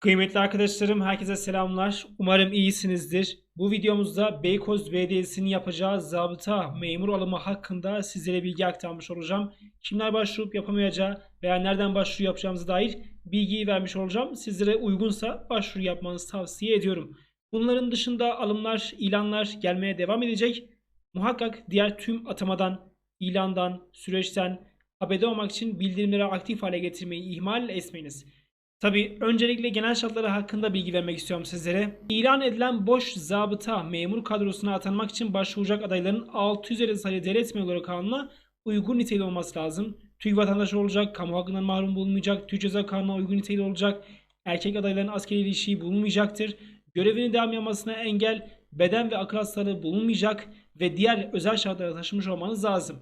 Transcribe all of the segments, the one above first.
Kıymetli arkadaşlarım herkese selamlar. Umarım iyisinizdir. Bu videomuzda Beykoz Belediyesi'nin yapacağı zabıta memur alımı hakkında sizlere bilgi aktarmış olacağım. Kimler başvurup yapamayacağı veya nereden başvuru yapacağımıza dair bilgiyi vermiş olacağım. Sizlere uygunsa başvuru yapmanızı tavsiye ediyorum. Bunların dışında alımlar, ilanlar gelmeye devam edecek. Muhakkak diğer tüm atamadan, ilandan, süreçten haberde olmak için bildirimleri aktif hale getirmeyi ihmal etmeyiniz. Tabi öncelikle genel şartları hakkında bilgi vermek istiyorum sizlere. İlan edilen boş zabıta memur kadrosuna atanmak için başvuracak adayların 650 sayılı devlet memuru kanununa uygun niteliği olması lazım. TÜİK vatandaşı olacak, kamu hakkından mahrum bulunmayacak, Türk Ceza Kanunu'na uygun niteliği olacak, erkek adayların askeri ilişiği bulunmayacaktır, görevini devam yapmasına engel, beden ve akıl hastalığı bulunmayacak ve diğer özel şartlara taşımış olmanız lazım.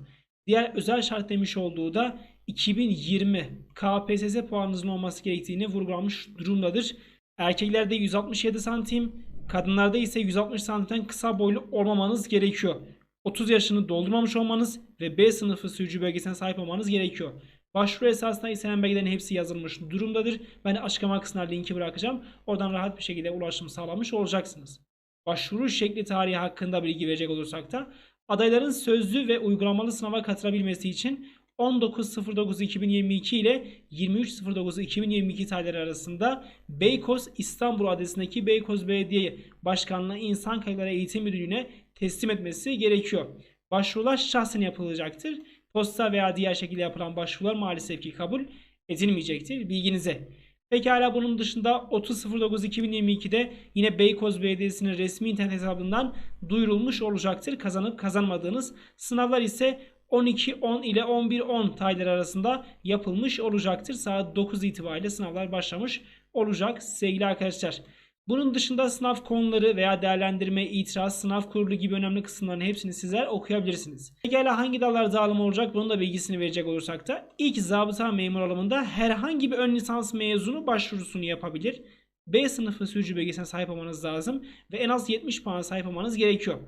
Diğer özel şart demiş olduğu da 2020 KPSS puanınızın olması gerektiğini vurgulanmış durumdadır. Erkeklerde 167 santim, kadınlarda ise 160 santimden kısa boylu olmamanız gerekiyor. 30 yaşını doldurmamış olmanız ve B sınıfı sürücü belgesine sahip olmanız gerekiyor. Başvuru esasında istenen belgelerin hepsi yazılmış durumdadır. Ben açıklama kısmına linki bırakacağım. Oradan rahat bir şekilde ulaşım sağlamış olacaksınız. Başvuru şekli tarihi hakkında bilgi verecek olursak da adayların sözlü ve uygulamalı sınava katılabilmesi için 19.09.2022 ile 23.09.2022 tarihleri arasında Beykoz İstanbul adresindeki Beykoz Belediye Başkanlığı İnsan Kayıtları Eğitim Müdürlüğü'ne teslim etmesi gerekiyor. Başvurular şahsen yapılacaktır. Posta veya diğer şekilde yapılan başvurular maalesef ki kabul edilmeyecektir. Bilginize. Pekala bunun dışında 30.09.2022'de yine Beykoz Belediyesi'nin resmi internet hesabından duyurulmuş olacaktır. Kazanıp kazanmadığınız sınavlar ise 12.10 ile 11.10 tarihleri arasında yapılmış olacaktır. Saat 9 itibariyle sınavlar başlamış olacak sevgili arkadaşlar. Bunun dışında sınav konuları veya değerlendirme, itiraz, sınav kurulu gibi önemli kısımların hepsini sizler okuyabilirsiniz. Pekala hangi dallar dağılımı olacak bunun da bilgisini verecek olursak da ilk zabıta memur alımında herhangi bir ön lisans mezunu başvurusunu yapabilir. B sınıfı sürücü belgesine sahip olmanız lazım ve en az 70 puan sahip olmanız gerekiyor.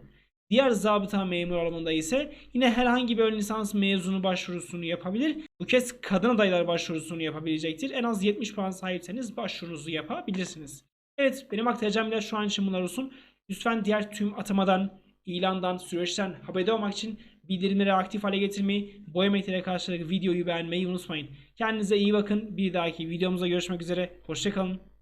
Diğer zabıta memur alımında ise yine herhangi bir ön lisans mezunu başvurusunu yapabilir. Bu kez kadın adaylar başvurusunu yapabilecektir. En az 70 puan sahipseniz başvurunuzu yapabilirsiniz. Evet benim aktaracağım bilgiler şu an için bunlar olsun. Lütfen diğer tüm atamadan, ilandan, süreçten haberdar olmak için bildirimleri aktif hale getirmeyi, boyama etkilere karşılık videoyu beğenmeyi unutmayın. Kendinize iyi bakın. Bir dahaki videomuzda görüşmek üzere. Hoşçakalın.